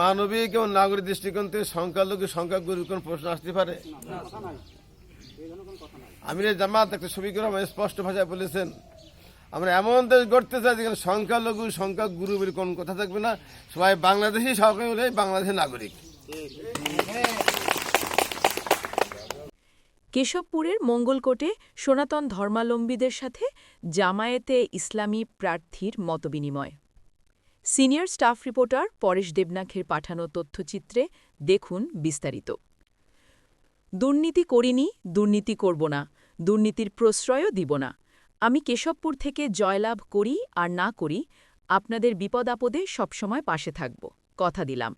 মানবিক এবং নাগরিক দৃষ্টিকোণ থেকে সংখ্যালঘু সংখ্যাগুরুর কোন প্রশ্ন আসতে পারে? আমির জামাত একটা ছবিকে স্পষ্ট ভাষায় বলেছেন, আমরা এমন দেশ গড়তে চাই যেখানে সংখ্যালঘু সংখ্যাগুরু বলে কোন কথা থাকবে না। সবাই বাংলাদেশি সবাই হলে বাংলাদেশের নাগরিক। কেশবপুরের মঙ্গলকোটে সনাতন ধর্মাবলম্বীদের সাথে জামায়েতে ইসলামী প্রার্থীর মতবিনিময়। সিনিয়র স্টাফ রিপোর্টার পরেশ দেবনাথের পাঠানো তথ্যচিত্রে দেখুন বিস্তারিত। দুর্নীতি করিনি, দুর্নীতি করব না, দুর্নীতির প্রশ্রয়ও দিব না। আমি কেশবপুর থেকে জয়লাভ করি আর না করি, আপনাদের বিপদ আপদে সবসময় পাশে থাকব, কথা দিলাম।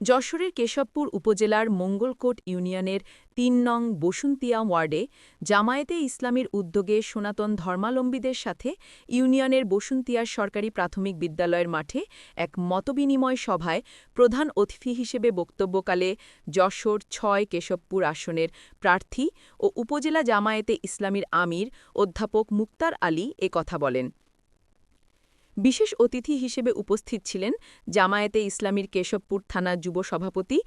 যশোরের কেশবপুর উপজেলার মঙ্গলকোট ইউনিয়নের তিন নং বসুন্তিয়া ওয়ার্ডে জামায়াতে ইসলামীর উদ্যোগে সনাতন ধর্মাবলম্বীদের সাথে ইউনিয়নের বসুন্তিয়ার সরকারি প্রাথমিক বিদ্যালয়ের মাঠে এক মতবিনিময় সভায় প্রধান অতিথি হিসেবে বক্তব্যকালে যশোর ছয় কেশবপুর আসনের প্রার্থী ও উপজেলা জামায়াতে ইসলামীর আমির অধ্যাপক মুক্তার আলী কথা বলেন। বিশেষ অতিথি হিসেবে উপস্থিত ছিলেন জামায়াতে ইসলামীর কেশবপুর থানা যুব সভাপতি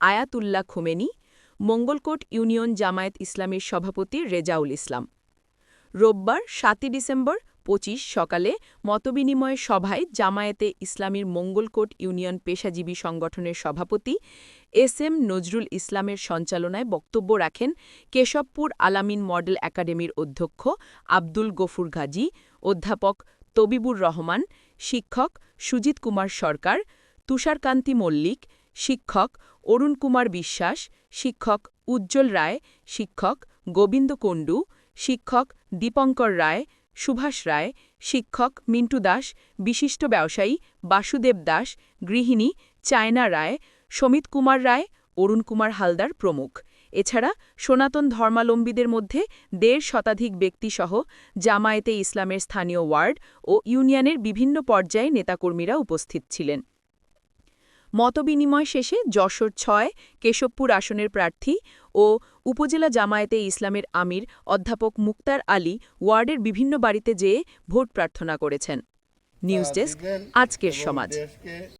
আয়াতুল্লাহ খোমেনি, মঙ্গলকোট ইউনিয়ন জামায়াত ইসলামীর সভাপতি রেজাউল ইসলাম। রোববার সাতই ডিসেম্বর পঁচিশ সকালে মতবিনিময় সভায় জামায়াতে ইসলামীর মঙ্গলকোট ইউনিয়ন পেশাজীবী সংগঠনের সভাপতি এস এম নজরুল ইসলামের সঞ্চালনায় বক্তব্য রাখেন কেশবপুর আলামিন মডেল একাডেমির অধ্যক্ষ আব্দুল গফুর গাজী, অধ্যাপক তবিবুর রহমান, শিক্ষক সুজিত কুমার সরকার, তুষারকান্তি মল্লিক, শিক্ষক অরুণ কুমার বিশ্বাস, শিক্ষক উজ্জ্বল রায়, শিক্ষক গোবিন্দ কুণ্ডু, শিক্ষক দীপঙ্কর রায়, সুভাষ রায়, শিক্ষক মিন্টু দাস, বিশিষ্ট ব্যবসায়ী বাসুদেব দাস, গৃহিণী চায়না রায়, সমিত কুমার রায়, অরুণ কুমার হালদার প্রমুখ। এছাড়া সনাতন ধর্মালম্বীদের মধ্যে দেড় শতাধিক ব্যক্তিসহ জামায়াতে ইসলামের স্থানীয় ওয়ার্ড ও ইউনিয়নের বিভিন্ন পর্যায়ে নেতাকর্মীরা উপস্থিত ছিলেন। মতবিনিময় শেষে যশোর ছয় কেশবপুর আসনের প্রার্থী ও উপজেলা জামায়াতে ইসলামের আমির অধ্যাপক মুক্তার আলী ওয়ার্ডের বিভিন্ন বাড়িতে যেয়ে ভোট প্রার্থনা করেছেন। নিউজ ডেস্ক আজকের সমাজ।